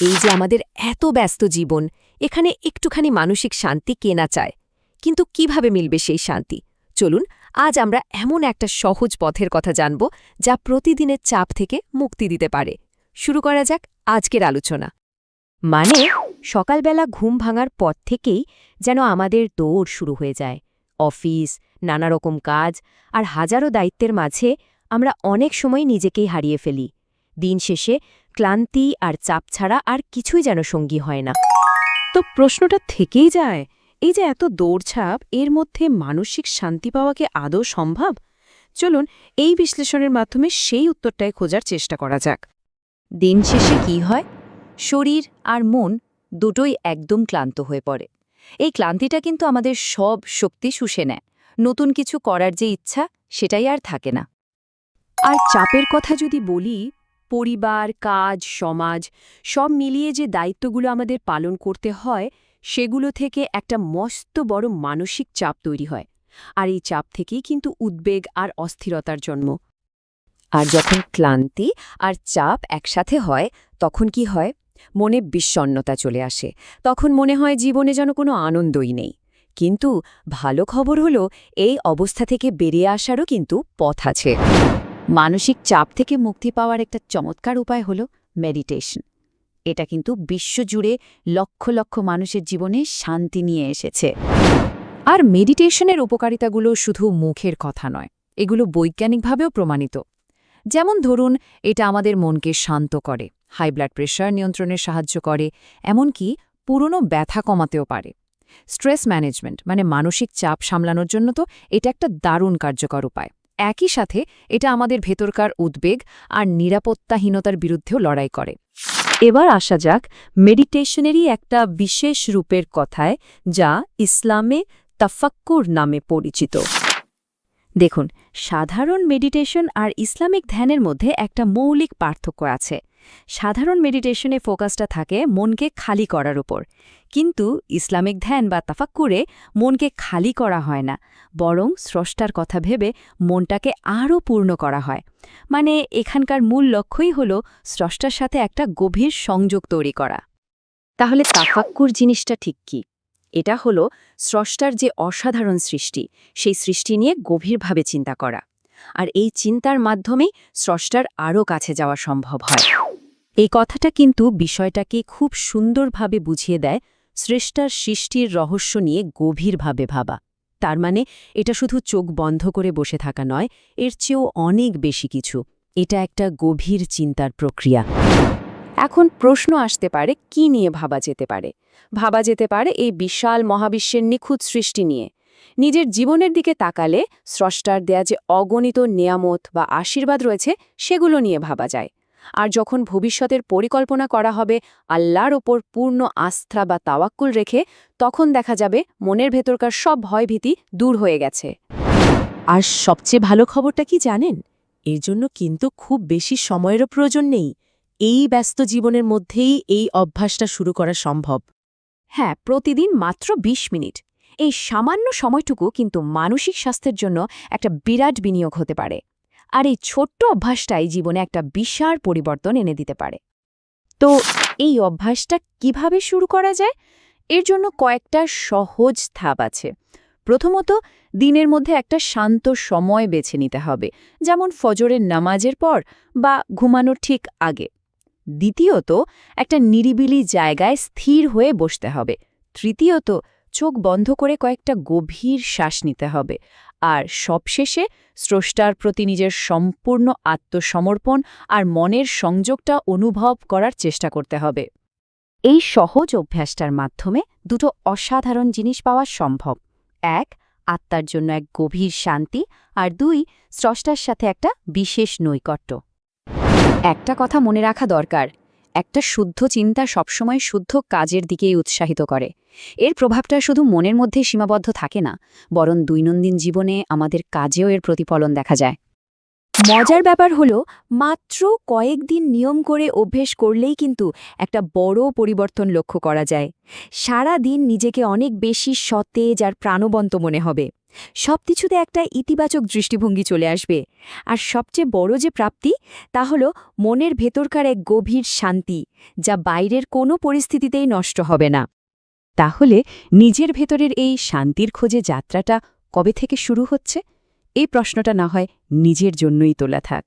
এই যে আমাদের এত ব্যস্ত জীবন, এখানে একটুখানি মানসিক শান্তি কেনা চায় কিন্তু কীভাবে মিলবে সেই শান্তি? চলুন, আজ আমরা এমন একটা সহজ পথের কথা জানব, যা প্রতিদিনের চাপ থেকে মুক্তি দিতে পারে। শুরু করা যাক আজকের আলোচনা। মানে সকালবেলা ঘুম ভাঙার পর থেকেই যেন আমাদের দৌড় শুরু হয়ে যায়। অফিস নানা রকম কাজ আর হাজারো দায়িত্বের মাঝে আমরা অনেক সময় নিজেকেই হারিয়ে ফেলি। দিন শেষে ক্লান্তি আর চাপ ছাড়া আর কিছুই যেন সঙ্গী হয় না। তো প্রশ্নটা থেকেই যায়, এই যে এত দৌড়ছাপ এর মধ্যে মানসিক শান্তি পাওয়া কি আদৌ সম্ভব? চলুন এই বিশ্লেষণের মাধ্যমে সেই উত্তরটাই খোঁজার চেষ্টা করা যাক। দিন শেষে কি হয়? শরীর আর মন দুটোই একদম ক্লান্ত হয়ে পড়ে। এই ক্লান্তিটা কিন্তু আমাদের সব শক্তি শুষে নেয়। নতুন কিছু করার যে ইচ্ছা, সেটাই আর থাকে না। আর চাপের কথা যদি বলি পরিবার, কাজ, সমাজ, সব মিলিয়ে যে দায়িত্বগুলো আমাদের পালন করতে হয়, সেগুলো থেকে একটা মস্ত বড় মানসিক চাপ তৈরি হয়। আর এই চাপ থেকেই কিন্তু উদ্বেগ আর অস্থিরতার জন্ম। আর যখন ক্লান্তি আর চাপ একসাথে হয়, তখন কি হয়? মনে বিষণ্নতা চলে আসে। তখন মনে হয় জীবনে যেন কোনো আনন্দই নেই। কিন্তু ভালো খবর হলো, এই অবস্থা থেকে বেরিয়ে আসারও কিন্তু পথ আছে। মানসিক চাপ থেকে মুক্তি পাওয়ার একটা চমৎকার উপায় হলো মেডিটেশন। এটা কিন্তু বিশ্বজুড়ে লক্ষ লক্ষ মানুষের জীবনে শান্তি নিয়ে এসেছে। আর মেডিটেশনের উপকারিতাগুলো শুধু মুখের কথা নয়, এগুলো বৈজ্ঞানিকভাবেও প্রমাণিত। যেমন ধরুন, এটা আমাদের মনকে শান্ত করে, হাই ব্লাড প্রেশার নিয়ন্ত্রণে সাহায্য করে, এমনকি পুরনো ব্যথা কমাতেও পারে। স্ট্রেস ম্যানেজমেন্ট মানে মানসিক চাপ সামলানোর জন্য তো এটা একটা দারুণ কার্যকর উপায়। একই সাথে এটা আমাদের ভেতরকার উদ্বেগ আর নিরাপত্তাহীনতার বিরুদ্ধেও লড়াই করে। এবার আসা যাক মেডিটেশনেরই একটা বিশেষ রূপের কথায় যা ইসলামে তাফাক্কুর নামে পরিচিত। দেখুন, সাধারণ মেডিটেশন আর ইসলামিক ধ্যানের মধ্যে একটা মৌলিক পার্থক্য আছে। সাধারণ মেডিটেশনে ফোকাসটা থাকে মনকে খালি করার উপর। কিন্তু ইসলামিক ধ্যান বা তাফাক্কুরে মনকে খালি করা হয় না, বরং স্রষ্টার কথা ভেবে মনটাকে আরও পূর্ণ করা হয়। মানে এখানকার মূল লক্ষ্যই হল স্রষ্টার সাথে একটা গভীর সংযোগ তৈরি করা। তাহলে তাফাক্কুর জিনিসটা ঠিক কি? এটা হলো স্রষ্টার যে অসাধারণ সৃষ্টি, সেই সৃষ্টি নিয়ে গভীরভাবে চিন্তা করা। আর এই চিন্তার মাধ্যমেই স্রষ্টার আরও কাছে যাওয়া সম্ভব হয়। এই কথাটা কিন্তু বিষয়টাকে খুব সুন্দরভাবে বুঝিয়ে দেয় স্রষ্টার সৃষ্টির রহস্য নিয়ে গভীরভাবে ভাবা। তার মানে এটা শুধু চোখ বন্ধ করে বসে থাকা নয়, এর চেয়েও অনেক বেশি কিছু। এটা একটা গভীর চিন্তার প্রক্রিয়া। এখন প্রশ্ন আসতে পারে, কি নিয়ে ভাবা যেতে পারে? ভাবা যেতে পারে এই বিশাল মহাবিশ্বের নিখুঁত সৃষ্টি নিয়ে। নিজের জীবনের দিকে তাকালে স্রষ্টার দেয়া যে অগণিত নিয়ামত বা আশীর্বাদ রয়েছে, সেগুলো নিয়ে ভাবা যায়। আর যখন ভবিষ্যতের পরিকল্পনা করা হবে আল্লাহর ওপর পূর্ণ আস্থা বা তাওয়াক্কুল রেখে, তখন দেখা যাবে মনের ভেতরকার সব ভয়ভীতি দূর হয়ে গেছে। আর সবচেয়ে ভালো খবরটা কি জানেন? এর জন্য কিন্তু খুব বেশি সময়েরও প্রয়োজন নেই। এই ব্যস্ত জীবনের মধ্যেই এই অভ্যাসটা শুরু করা সম্ভব। হ্যাঁ প্রতিদিন মাত্র ২০ মিনিট। এই সামান্য সময়টুকু কিন্তু মানসিক স্বাস্থ্যের জন্য একটা বিরাট বিনিয়োগ হতে পারে। আর এই ছোট্ট অভ্যাসটাই জীবনে একটা বিশাল পরিবর্তন এনে দিতে পারে। তো এই অভ্যাসটা কীভাবে শুরু করা যায়? এর জন্য কয়েকটা সহজ ধাপ আছে। প্রথমত, দিনের মধ্যে একটা শান্ত সময় বেছে নিতে হবে, যেমন ফজরের নামাজের পর বা ঘুমানোর ঠিক আগে। দ্বিতীয়ত, একটা নিরিবিলি জায়গায় স্থির হয়ে বসতে হবে। তৃতীয়ত, চোখ বন্ধ করে কয়েকটা গভীর শ্বাস নিতে হবে। আর সবশেষে স্রষ্টার প্রতি নিজের সম্পূর্ণ আত্মসমর্পণ আর মনের সংযোগটা অনুভব করার চেষ্টা করতে হবে। এই সহজ অভ্যাসটার মাধ্যমে দুটো অসাধারণ জিনিস পাওয়া সম্ভব। এক, আত্মার জন্য এক গভীর শান্তি আর দুই, স্রষ্টার সাথে একটা বিশেষ নৈকট্য। একটা কথা মনে রাখা দরকার একটা শুদ্ধ চিন্তা সবসময় শুদ্ধ কাজের দিকেই উৎসাহিত করে। এর প্রভাবটা শুধু মনের মধ্যে সীমাবদ্ধ থাকে না, বরং দৈনন্দিন জীবনে আমাদের কাজেও এর প্রতিফলন দেখা যায়। মজার ব্যাপার হলো, মাত্র কয়েকদিন নিয়ম করে অভ্যেস করলেই কিন্তু একটা বড় পরিবর্তন লক্ষ্য করা যায়। সারা দিন নিজেকে অনেক বেশি সতেজ আর প্রাণবন্ত মনে হবে। সবকিছুতে একটা ইতিবাচক দৃষ্টিভঙ্গি চলে আসবে। আর সবচেয়ে বড় যে প্রাপ্তি, তা হলো মনের ভেতরকার এক গভীর শান্তি, যা বাইরের কোনো পরিস্থিতিতেই নষ্ট হবে না। তাহলে নিজের ভেতরের এই শান্তির খোঁজে যাত্রাটা কবে থেকে শুরু হচ্ছে? এই প্রশ্নটা না হয় নিজের জন্যই তোলা থাক।